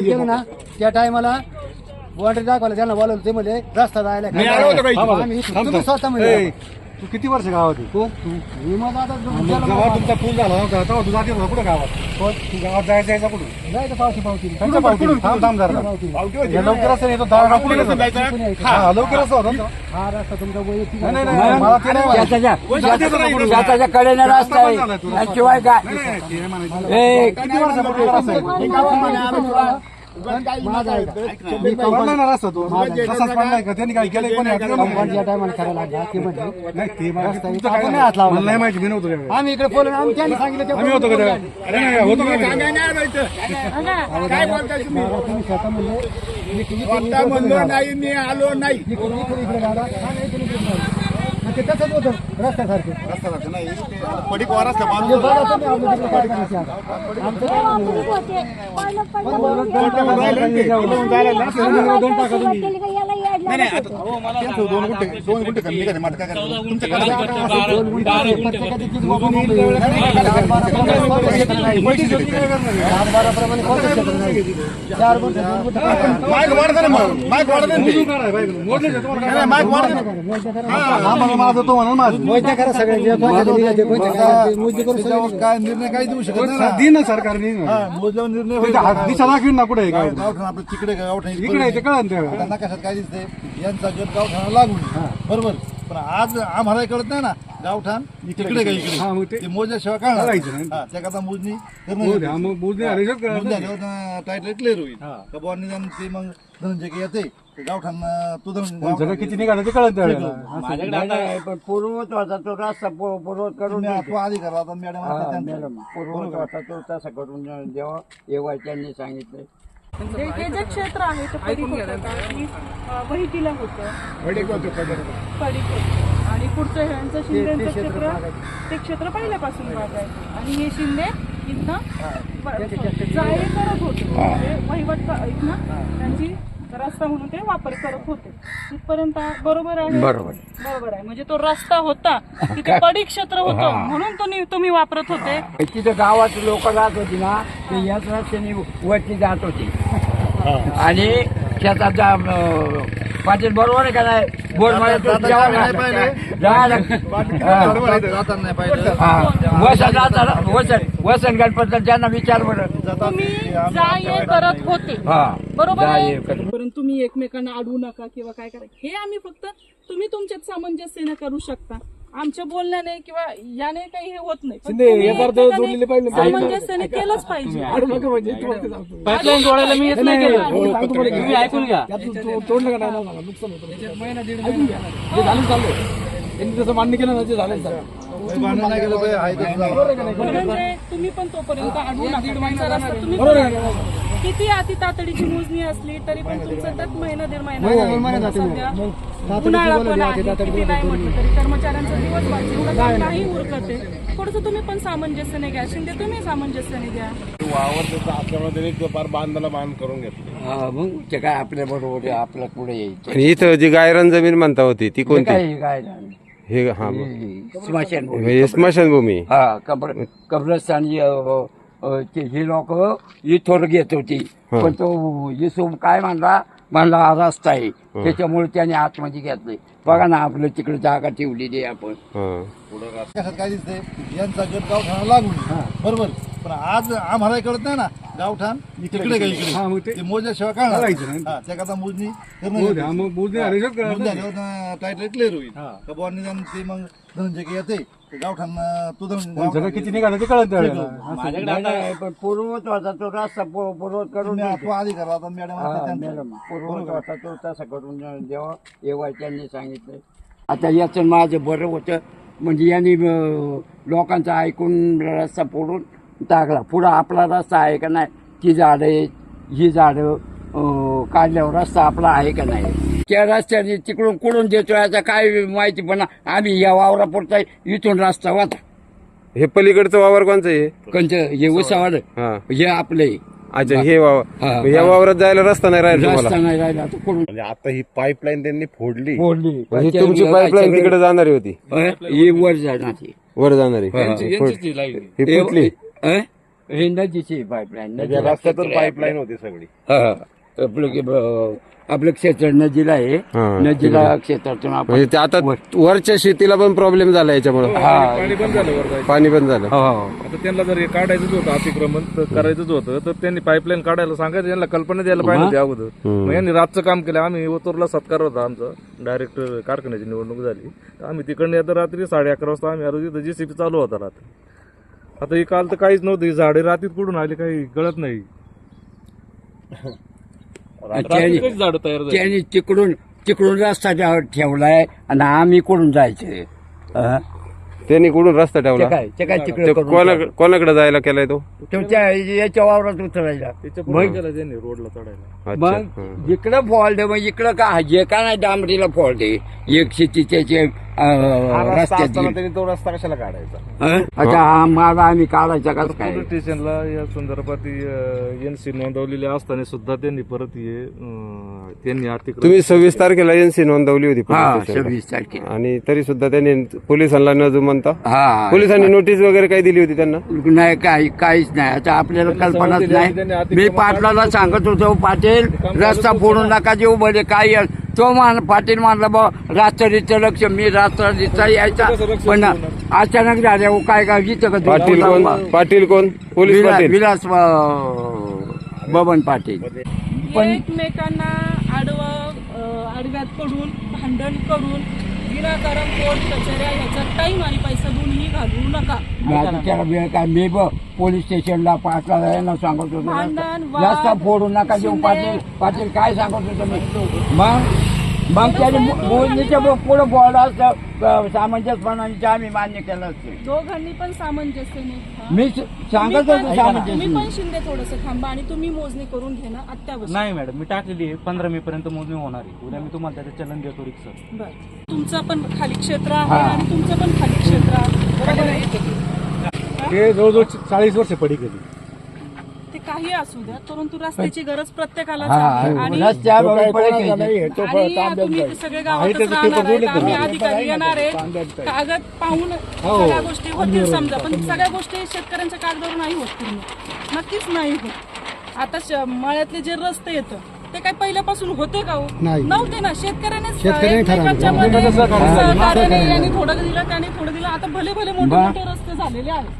गेलो ना त्या टायमाला वॉटर दाखवायला त्यांना बोलवलं ते म्हणजे रस्ता जायला मी आलो होतो बाई. आम्ही इथून- तुम्ही स्वतः म्हणजे तू किती वर्ष गावात आहे? कोण? मी मग आता मग. तुमचा पूल झाला नव्हता तेव्हा तू जाते होता कुठं गावात कोण? तू गावात जायचं यायचा कुठं जायचं पावशी त्यांच्या पावती थांब थांब जरा हे लवकर असं येतो दहा पुढे हा लवकर असं होतं ना. हा रस्ता तुमचा वैयक्तिक नाही नाही नाही मला ते नाही माहिती. त्याच्या कडेने रस्ता आहे आणि शिवाय काय नाही, नाही, ते नाही म्हणायचं. ए, किती वर्षापूर्वी आहे? त्यांनी काय. कंपाऊंड ज्या टायमाला करायला लागला ते म्हणजे माहिती. मी नव्हतो. आम्ही इकडे बोलून आम्ही त्यांनी सांगितलं ते आम्ही होतो? काय बोलताय तुम्ही? स्वतः म्हणलो नाही मी आलो नाही. हा, नाही, ते तसंच होतं रस्त्यासारखं पडीक वार असला म्हणजे बघा तुम्ही आपलं तिकडे काय करायचं आता. आमचं काय नाही. दोन गुंठे दोन गुंठे कमी का मटका तुमच्या माईक वाढतं ना मग. माईक वाढतं ते. काय काय? नाही, माईक वाढतं. हा, तो म्हणून करा काय, मोजणी करू त्याच्यावर सगळे. काय निर्णय काही देऊ शकत नाही ना. सरकारने. हा, मोजल्यावर निर्णय दिशा दाखवीन ना कुठे काय? आपलं तिकडे गावठाण इकडे ते कळलं ना आता त्यावेळेला. नकाशात काय दिसतंय यांचा गट गावठाणा लागून बरोबर. पण आज आम्हाला कळत नाही ना गावठाण इकडे काय हा, मग इकडे ते- ते मोजल्याशिवाय काय करायचं नाही. त्याकरता मोजणी हो मग. टाईटल क्लिअर होईल हा. बुवा निदान ते मग धनंजय काही येते. ते गावठाण तू पण सगळं किती निघालं ते कळत माझ्याकडे आता पण पूर्वत होता तो रस्ता पू- पूर्वत करून. तो अधिकार आता मॅडम हा, आता त्यांचा. मॅडम पूर्वत होता तो तसा करून द्यावा एव्हा त्यांनी सांगितलं हे हे जे क्षेत्र आहे ते पडीक होतं. का की वहिटीला होतं. पडीक होतं आणि पुढचं ह्यांचं शिंदेचं क्षेत्र ते क्षेत्र पहिल्यापासून भाग आहे. आणि हे शिंदे इथनं जाळे करत होते. म्हणजे वहिवट क- इथनं त्यांची रस्ता म्हणून ते वापर करत होते. तिथपर्यंत बरोबर आहे? बरोबर. बरोबर आहे. म्हणजे तो रस्ता होता. तिथे पडीक क्षेत्र होतं. म्हणून तुम्ही तुम्ही वापरत होते. तिथं गावात लोक जात होती ना ते याच रस्त्याने वरती जात होती. आणि अं, पाटील बरोबर आहे का नाही? बोर वसन जाताना वसन वसन गणपत त्यांना विचार बरं तुम्ही जा ये करत होते. हा. बरोबर जा आहे? करत. परंतु तुम्ही एकमेकांना अडवू नका किंवा काय करा. हे आम्ही फक्त तुम्ही तुमच्यात सामंजस्याने करू शकता. आमच्या बोलण्याने किंवा याने काही हे होत नाही. पण तुम्ही एकमेकांनी सामंजस्याने केलंच पाहिजे. पाईपलाईन जोडायला मी येत नाही केलं. तुम्ही ऐकून घ्या. तोडलं का नाही मला नुकसान होतं ऐकून घ्या. जे झालं चाललं त्यांनी जसं मान्य केलं ना ते झालं पाहिजे. म्हणजे तुम्ही पण तोपर्यंत अडवू नका. तुम्ही बरोबर आहे करा. किती अति तातडीची मोजणी असली तरी पण तुमचं महिना दीड महिना जाते. सध्या उन्हाळा पण आहे, किती नाही म्हटलं तरी कर्मचाऱ्यांचा दिवस नाही. उरकत. आहे थोडस तुम्ही पण सामंजस्याने घ्या. शिंदे तुम्ही सामंजस्याने घ्या. हा, मग ते काय आपल्या बरोबर आपल्या पुढे यायचं. आणि इथं जी गायरान जमीन म्हणता होती ती ते कोणती? काय काय झालं? हे हा मग. हे स्मशानभूमी. म्हणजे स्मशानभूमी. हा कब्र कब्रस्तान अ, ही लोक इथवर घेत होती पण तो येसू काय म्हणला म्हणला हा रस्ता आहे त्याच्यामुळे त्याने आतमध्ये घेतलंय बघा ना आपलं तिकडे जागा ठेवलेली आहे आपण हा काय दिसतंय यांचा गट गावठाणा लागून बरोबर पण आज आम्हाला कळत नाही ना गावठाण इकडे काय हा, मग इकडे ते- मोजल्याशिवाय काय. हा त्याकरता मोजणी हो कळलं. टाईटल क्लिअर होईल का बुवा निदान ते मग धनंजय येते ते गावठाण सगळं किती निघालं ते कळत त्यावेळेला. माझ्याकडे आता आहे, पण तो रस्ता पू- पूर्वत करून. तो आता मॅडम हा, आता त्यांचा. मॅडम पूर्वत होता तो तसा करून एव्हा त्यांनी सांगितलंय. आता याचं माझं बरं होतं म्हणजे यांनी अं, लोकांचं ऐकून रस्ता फोडून टाकला. पुढं आपला रस्ता आहे का नाही ती झाडं आहेत ही झाडं अं, काढल्यावर रस्ता आपला आहे का नाही? त्या रस्त्याने तिकडून कुडून देतो याचा काय माहिती पण आम्ही या वावरापुरता इथून रस्ता होता हे पलीकडचं वावर कोणचं आहे कंच हे उसावाड हा. हे आपले. अच्छा हे वावर. हा, या वावरात जायला रस्ता नाही राहिला रस्ता तुम्हाला नाही राहिला. तर कुठून? म्हणजे आता ही पाईपलाईन त्यांनी फोडली. फोडली. ही तुमची पाईपलाईन तिकडे जाणारी होती. हे वर जाणार ती वर जाणारी. ही. ही फुटली अं? हे नदीची पाईपलाईन रस्त्यातून पाईपलाईन होती सगळी. आपलं की, आपलं क्षेत्र नदीला आहे. हा. नदीला क्षेत्रातून आपण म्हणजे ते आता वरच्या शेतीला पण प्रॉब्लेम झाला याच्यामुळे. पाणी बंद झालं पाणी पण झालं. हो आता त्यांना जर हे काढायचंच होतं अतिक्रमण तर करायचंच होतं तर त्यांनी पाईपलाईन काढायला सांगायचं यांना कल्पना द्यायला पाहिजे होती अगोदर. मग यांनी रातचं काम केलं आम्ही ओतूरला सत्कार होता आमचा डायरेक्ट कारखान्याची निवडणूक झाली. तर आम्ही तिकडनं येतं रात्री साडे अकरा वाजता आम्ही आलो तिथं जीसीपी चालू होता रात्री. आता ही काल तर काहीच नव्हतं ही झाडे रात्रीत कुठून आली काही कळत नाही. रात्रीत कशी झाडं तयार झाली? त्याने तिकडून तिकडून रस्ता ठेव- ठेवलाय आणि आम्ही कुठून जायचंय अं? त्यांनी कुठून रस्ता ते ठेवला? काय ते काय ते कोणाकडे कोणाकडे जायला केलाय तो? तो त्या याच्या वावरात उतरायला. त्याच्या पुढे गेला त्यांनी रोडला चढायला. अच्छा. मग हं. जिकडं फॉल्ट आहे मग इकडं का जे का नाही डांबरीला फॉल्ट आहे. एक शेतीच्या रस्त्यात तो रस्ता कशाला काढायचा? अच्छा हा माझा आम्ही काढायचा कसं काय? पोलीस स्टेशनला या संदर्भात एन सी नोंदवलेली असताना सुद्धा त्यांनी परत हे अं, त्यांनी अतिक्रमण तुम्ही सव्वीस तारखेला एनसी नोंदवली होती हा पोलीस स्टेशनला. सव्वीस तारखेला. आणि तरी सुद्धा त्यांनी पोलिसांना न जुमनता? हा. पोलिसांनी नोटीस वगैरे काही दिली होती त्यांना? नाही काही काहीच नाही. आता आपल्याला कल्पनाच नाही. मी पाटलाला सांगत होतो पाटील रस्ता फोडून नका जेव बरे काय आहे?" तो मान पाटील मानला बा राष्ट्रवादीचं लक्ष मी राष्ट्रवादीचा यायचा. पण अचानक झाल्या काय काय गीत का पाटील कोण? पाटील कोण? पोलीस विलास पाटील. विलास, अं, बबन पाटील. पण एकमेकांना आडवं अं, आडव्यात पडून भांडण करून विनाकारण कोर्ट कचेऱ्या ह्याच्यात टाईम आणि पैसा दोन्ही घालवू नका. माझं त्याला वेळ काय मी ब पोलीस स्टेशनला पाटला यांना सांगत होतो. भांडण, रस्ता- वाद, रस्ता फोडून नका देऊ शिंदे. पाटील पाटील काय सांगत होतो मी? मग? मग त्याने मोजणीच्या पुढे बोलला असतं अं, सामंजस्यपणाने आम्ही मान्य केलं असतं. दोघांनी पण सामंजस्याने. मी सांगत होतो तुम्ही सामंजस्य पण शिंदे थोडस थांबा आणि तुम्ही मोजणी करून घेणं अत्यावश्यक. नाही मॅडम मी टाकलेली आहे. पंधरा मे पर्यंत मोजणी होणार आहे. उद्या मी तुम्हाला त्याचं चलन देतो रिक्षा. बरं. तुमचं पण खाली क्षेत्र आहे हा. आणि तुमचं पण खाली क्षेत्र आहे बरोबर आहे. हे जवळजवळ चाळीस वर्ष पडी गेली. ते काही असू द्या परंतु रस्त्याची गरज प्रत्येकालाच हा आहे. आणि रस्त्या सगळे गावातच राहणार आहेत आम्ही अधिकारी येणार आहेत. कागद पाहून सगळ्या गोष्टी होतील समजा. पण सगळ्या गोष्टी शेतकऱ्यांच्या कागदावर नाही होत पूर्ण. नक्कीच नाही होत. आता श- मळ्यातले जे रस्ते येतं ते काय पहिल्यापासून होते का हो? नाही. नव्हते ना. शेतकऱ्याने. एकमेकांच्या मध्ये सहकार्याने यांनी थोडं दिलं त्याने थोडं दिलं. आता भले भले मोठे मोठे रस्ते झालेले आहेत.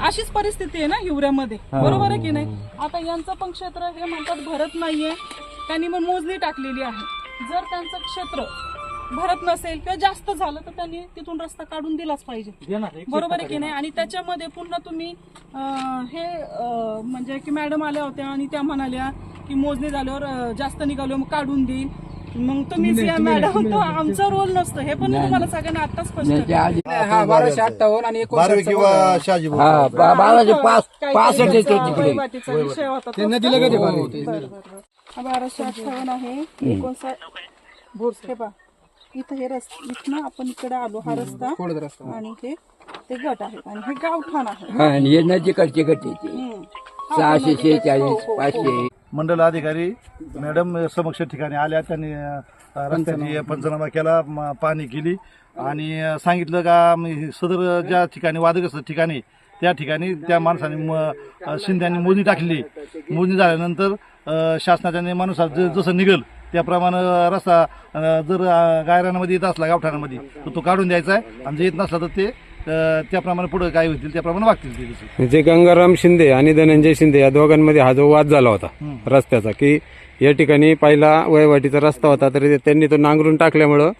अशीच परिस्थिती आहे ना हिवऱ्यामध्ये. बरोबर आहे की नाही? आता यांचं पण क्षेत्र हे म्हणतात भरत नाहीये. त्यांनी मग मोजणी टाकलेली आहे. जर त्यांचं क्षेत्र भरत नसेल किंवा जास्त झालं तर त्यांनी तिथून रस्ता काढून दिलाच पाहिजे. बरोबर आहे की नाही? आणि त्याच्यामध्ये पुन्हा तुम्ही अं, हे अं, म्हणजे की मॅडम आल्या होत्या आणि त्या म्हणाल्या की मोजणी झाल्यावर अं, जास्त निघालो मग काढून देईल. मग तुम्हीच या मॅडम. तो आमचा रोल नसतो. हे पण तुम्हाला सगळ्यांना आता स्पष्ट हा बाराशे अठ्ठावन्न आणि बारवे किंवा शहाजी भाऊ. हा बा- बाराशे पाच काही पासष्ट काही येतो त्यांचा तिकडे वहिवाटीचा विषय होता तो. हा बाराशे अठ्ठावन्न आहे. एकोणसाठ बोर्स हे पहा. इथं हे रस्ता इथनं आपण इकडे आलो हा रस्ता. आणि हे ते गट आहेत आणि हे गावठाण आहे. हा आणि हे नदीकडचे गट येते हम्म. सहाशे शेहेचाळीस पाचशे मंडल अधिकारी मॅडम समक्ष ठिकाणी आल्या त्यांनी रस्त्याची पंचनामा केला म, पाहणी केली आणि सांगितलं का म, सदर ज्या ठिकाणी वादग्रस्त ठिकाणी त्या ठिकाणी त्या माणसाने म, शिंद्यांनी मोजणी टाकली. मोजणी झाल्यानंतर अ, शासनाच्या नियमानुसार ज- जसं निघल त्याप्रमाणे रस्ता अ, जर अ, गायरानामध्ये येत असला गावठाणामध्ये तर तो काढून द्यायचा आहे. आणि जर येत नसला तर ते त्याप्रमाणे पुढे काय होतील त्याप्रमाणे वागतील ते तसे म्हणजे गंगाराम शिंदे आणि धनंजय शिंदे या दोघांमध्ये हा जो वाद झाला होता रस्त्याचा की या ठिकाणी पहिला वयवाटीचा रस्ता होता तरी त्यांनी तो नांगरून टाकल्यामुळं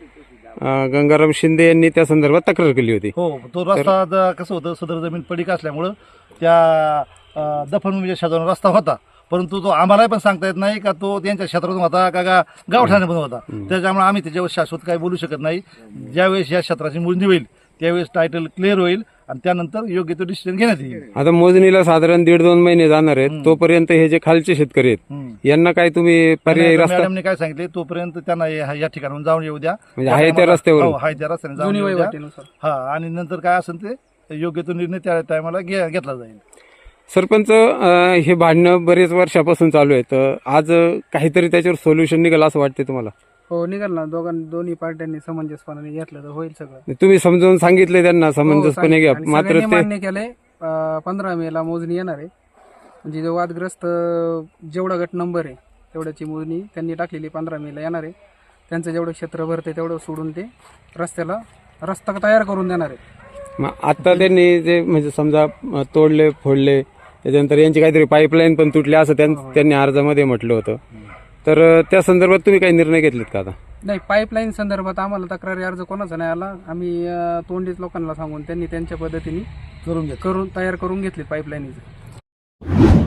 अं, गंगाराम शिंदे यांनी त्या संदर्भात तक्रार केली होती. हो तो रस्ता ज- कसं होतं सदर जमीन पडीक असल्यामुळं त्या अं, दफनभूमीच्या शेजारून रस्ता होता. परंतु तो आम्हाला पण सांगता येत नाही का तो त्यांच्या क्षेत्रातून होता का गा गावठाण्यामधून होता. त्याच्यामुळे आम्ही त्याच्यावर शाश्वत काही बोलू शकत नाही. ज्यावेळेस या क्षेत्राची मोजणी होईल त्यावेळेस टायटल क्लिअर होईल आणि त्यानंतर योग्य तो डिसिजन घेण्यात येईल. आता मोजणीला साधारण दीड दोन महिने जाणार आहेत. तोपर्यंत हे जे खालचे शेतकरी आहेत यांना काय तुम्ही पर्यायी रस्ता मॅडमने काय सांगितले? तोपर्यंत त्यांना या या ठिकाणाहून जाऊन येऊ द्या. म्हणजे आहे त्या रस्त्यावरून? हो, आहे त्या रस्त्याने जाऊन येऊ द्या. हा आणि नंतर काय असेल ते योग्य तो निर्णय त्या टायमाला घेतला जाईल. सरपंच अं, हे भांडणं बरेच वर्षापासून चालू आहे तर आज अं, काहीतरी त्याच्यावर सोल्युशन निघालं असं वाटते तुम्हाला? हो निघाल ना. दोघां दोन्ही पार्ट्यांनी समंजसपणाने घेतलं तर होईल सगळं. तुम्ही समजावून सांगितले त्यांना समंजसपणे घ्या. हो, आणि मात्र सगळ्यांनी ते मान्य केलंय पंधरा मे ला मोजणी येणार आहे. म्हणजे जो वादग्रस्त जेवढा गट नंबर आहे तेवढ्याची मोजणी त्यांनी टाकलेली पंधरा मे ला येणार आहे. त्यांचं जेवढं क्षेत्र भरते तेवढं सोडून ते रस्त्याला रस्ता तयार करून देणार आहे. मग आता त्यांनी जे म्हणजे समजा अं, तोडले फोडले त्याच्यानंतर यांची काहीतरी पाईपलाईन पण तुटली असं त्यां- त्यांनी अर्जामध्ये म्हटलं होतं. तर त्या संदर्भात तुम्ही काही निर्णय घेतलेत का आता? नाही पाईपलाईन संदर्भात आम्हाला तक्रारी अर्ज कोणाचा नाही आला. आम्ही अं, तोंडीच लोकांना सांगून त्यांनी त्यांच्या पद्धतीने करून घेतो करून तयार करून घेतले पाईपलाईनीचं